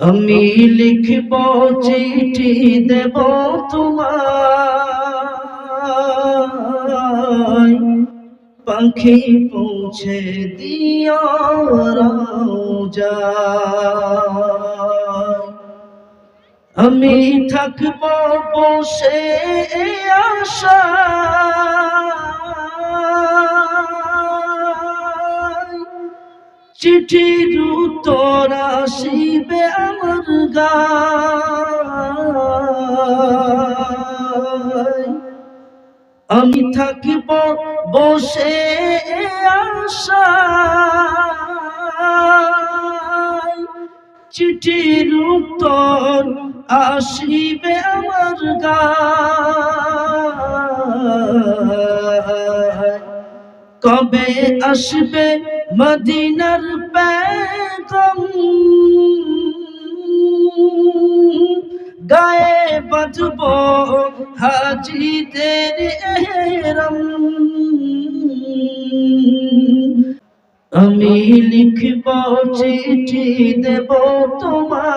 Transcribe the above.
আমি লিখব চিঠি দেব তোমায়। পাখি পৌঁছে দিও আমি থাকব বসে আশা চিঠির উত্তর আসিবে আমার গায়। আমি থাকিব বসে আশা চিঠির উত্তর আসিবে আমার গায়। কবে আসবে মদিনার পেগম গায়ে বাজব হাজিদের এহরম। আমি লিখব চিঠি দেব তোমায়।